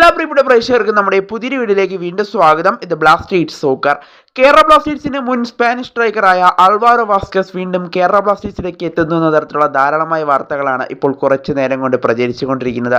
എല്ലാ പ്രിയപ്പെട്ട പ്രേക്ഷകർക്കും നമ്മുടെ പുതിയ വീഡിയോയിലേക്ക് വീണ്ടും സ്വാഗതം. ഇത് ബ്ലാസ്റ്റേറ്റ് സോക്കർ കേരള ബ്ലാസ്റ്റേഴ്സിന്റെ മുൻ സ്പാനിഷ് സ്ട്രൈക്കറായ അൽവാരോ വാസ്കസ് വീണ്ടും കേരള ബ്ലാസ്റ്റേഴ്സിലേക്ക് എത്തുന്നു എന്ന തരത്തിലുള്ള ധാരാളമായ വാർത്തകളാണ് ഇപ്പോൾ കുറച്ച് നേരം കൊണ്ട് പ്രചരിച്ചുകൊണ്ടിരിക്കുന്നത്.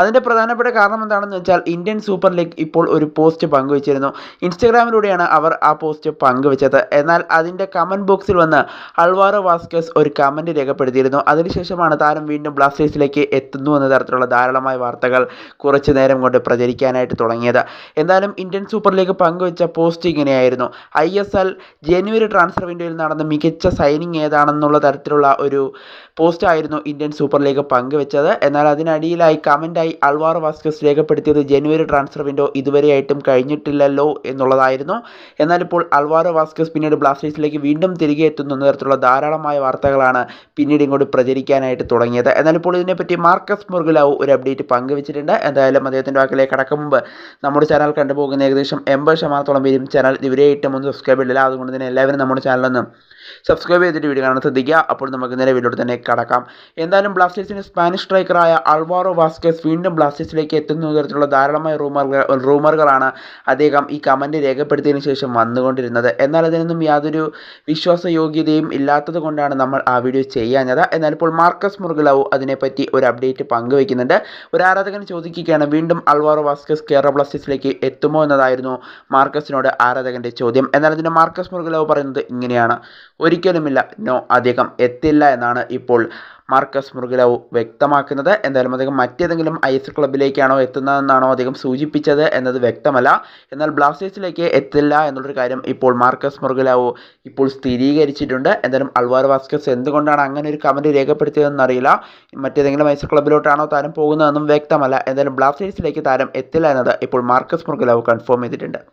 അതിന്റെ പ്രധാനപ്പെട്ട കാരണം എന്താണെന്ന് വെച്ചാൽ ഇന്ത്യൻ സൂപ്പർ ലീഗ് ഇപ്പോൾ ഒരു പോസ്റ്റ് പങ്കുവച്ചിരുന്നു. ഇൻസ്റ്റഗ്രാമിലൂടെയാണ് അവർ ആ പോസ്റ്റ് പങ്കുവച്ചത്. എന്നാൽ അതിന്റെ കമന്റ് ബോക്സിൽ വന്ന് അൽവാരോ വാസ്കസ് ഒരു കമന്റ് രേഖപ്പെടുത്തിയിരുന്നു. അതിനുശേഷമാണ് താരം വീണ്ടും ബ്ലാസ്റ്റേഴ്സിലേക്ക് എത്തുന്നു എന്ന തരത്തിലുള്ള ധാരാളമായ വാർത്തകൾ കുറച്ച് നേരം കൊണ്ട് പ്രചരിക്കാനായിട്ട് തുടങ്ങിയത്. എന്തായാലും ഇന്ത്യൻ സൂപ്പർ ലീഗ് പങ്കുവച്ച പോസ്റ്റ് ഇങ്ങനെയായിരുന്നു. ഐ എസ് എൽ ജനുവരി ട്രാൻസ്ഫർ വിൻഡോയിൽ നടന്ന മികച്ച സൈനിങ് ഏതാണെന്നുള്ള തരത്തിലുള്ള ഒരു പോസ്റ്റ് ആയിരുന്നു ഇന്ത്യൻ സൂപ്പർ ലീഗ് പങ്കുവെച്ചത്. എന്നാൽ അതിനടിയിലായി കമന്റായി അൽവാർ വാസ്കസ് രേഖപ്പെടുത്തിയത് ജനുവരി ട്രാൻസ്ഫർ വിൻഡോ ഇതുവരെയായിട്ടും കഴിഞ്ഞിട്ടില്ലല്ലോ എന്നുള്ളതായിരുന്നു. എന്നാൽ ഇപ്പോൾ വാസ്കസ് പിന്നീട് ബ്ലാസ്റ്റേഴ്സിലേക്ക് വീണ്ടും തിരികെ എത്തുന്നു എന്ന തരത്തിലുള്ള ധാരാളമായ വാർത്തകളാണ് പിന്നീട് ഇങ്ങോട്ട് പ്രചരിക്കാനായിട്ട് തുടങ്ങിയത്. എന്നാൽ ഇപ്പോൾ ഇതിനെപ്പറ്റി മാർക്കസ് മുർഗുലാവ് ഒരു അപ്ഡേറ്റ് പങ്കുവച്ചിട്ടുണ്ട്. എന്തായാലും അദ്ദേഹത്തിന്റെ വാക്കിലേക്ക് കടക്കും മുമ്പ് നമ്മുടെ ചാനൽ കണ്ടുപോകുന്ന ഏകദേശം എൺപത് ശതമാനത്തോളം പേരും ചാനൽ ഇതുവരെയായിട്ടും ഒന്ന് സബ്സ്ക്രൈബ് ചെയ്തില്ല അതുകൊണ്ട് തന്നെ എല്ലാവരും നമ്മുടെ ചാനലൊന്ന് സബ്സ്ക്രൈബ് ചെയ്തിട്ട് വീഡിയോ കാണാൻ ശ്രദ്ധിക്കുക. അപ്പോൾ നമുക്ക് നേരെ വീഡിയോ തന്നെ കടക്കാം. എന്തായാലും ബ്ലാസ്റ്റേഴ്സിന്റെ സ്പാനിഷ് സ്ട്രൈക്കറായ അൾവാറോ വാസ്കേസ് വീണ്ടും ബ്ലാസ്റ്റേഴ്സിലേക്ക് എത്തുന്ന തരത്തിലുള്ള ധാരാളമായ റൂമറുകൾ റൂമറുകളാണ് അദ്ദേഹം ഈ കമന്റ് രേഖപ്പെടുത്തിയതിന് ശേഷം വന്നുകൊണ്ടിരുന്നത്. എന്നാൽ അതിനൊന്നും യാതൊരു വിശ്വാസയോഗ്യതയും ഇല്ലാത്തത് കൊണ്ടാണ് നമ്മൾ ആ വീഡിയോ ചെയ്യാഞ്ഞത്. എന്നാൽ ഇപ്പോൾ മാർക്കസ് മുർഗുലാവു അതിനെപ്പറ്റി ഒരു അപ്ഡേറ്റ് പങ്കുവയ്ക്കുന്നുണ്ട്. ഒരു ആരാധകൻ ചോദിക്കുകയാണ് വീണ്ടും അൾവാറോ വാസ്കസ് കേരള ബ്ലാസ്റ്റേഴ്സിലേക്ക് എത്തുമോ? എന്നതായിരുന്നു മാർക്കസിനോട് ആരാധകന്റെ ചോദ്യം. എന്നാൽ അതിന് മാർക്കസ് മുറുകലോ പറയുന്നത് ഇങ്ങനെയാണ്. ഒരിക്കലുമില്ല നോ അദ്ദേഹം എത്തില്ല എന്നാണ് ഇപ്പോൾ മാർക്കസ് മുറുകലോ വ്യക്തമാക്കുന്നത്. എന്തായാലും അദ്ദേഹം മറ്റേതെങ്കിലും ഐ എസ് ക്ലബിലേക്കാണോ എത്തുന്നതെന്നാണോ അദ്ദേഹം സൂചിപ്പിച്ചത് എന്നത് വ്യക്തമല്ല. എന്നാൽ ബ്ലാസ്റ്റേഴ്സിലേക്ക് എത്തില്ല എന്നുള്ളൊരു കാര്യം ഇപ്പോൾ മാർക്കസ് മുറുകലോ ഇപ്പോൾ സ്ഥിരീകരിച്ചിട്ടുണ്ട്. എന്തായാലും അൽവാർ വാസ്കസ് എന്തുകൊണ്ടാണ് അങ്ങനെ ഒരു കമന്റ് രേഖപ്പെടുത്തിയതെന്ന് അറിയില്ല. മറ്റേതെങ്കിലും ഐ എസ് ക്ലബിലോട്ടാണോ താരം പോകുന്നതെന്നും വ്യക്തമല്ല. എന്തായാലും ബ്ലാസ്റ്റേഴ്സിലേക്ക് താരം എത്തില്ല എന്നത് ഇപ്പോൾ മാർക്കസ് മുറുകലോ കൺഫേം ചെയ്തിട്ടുണ്ട്.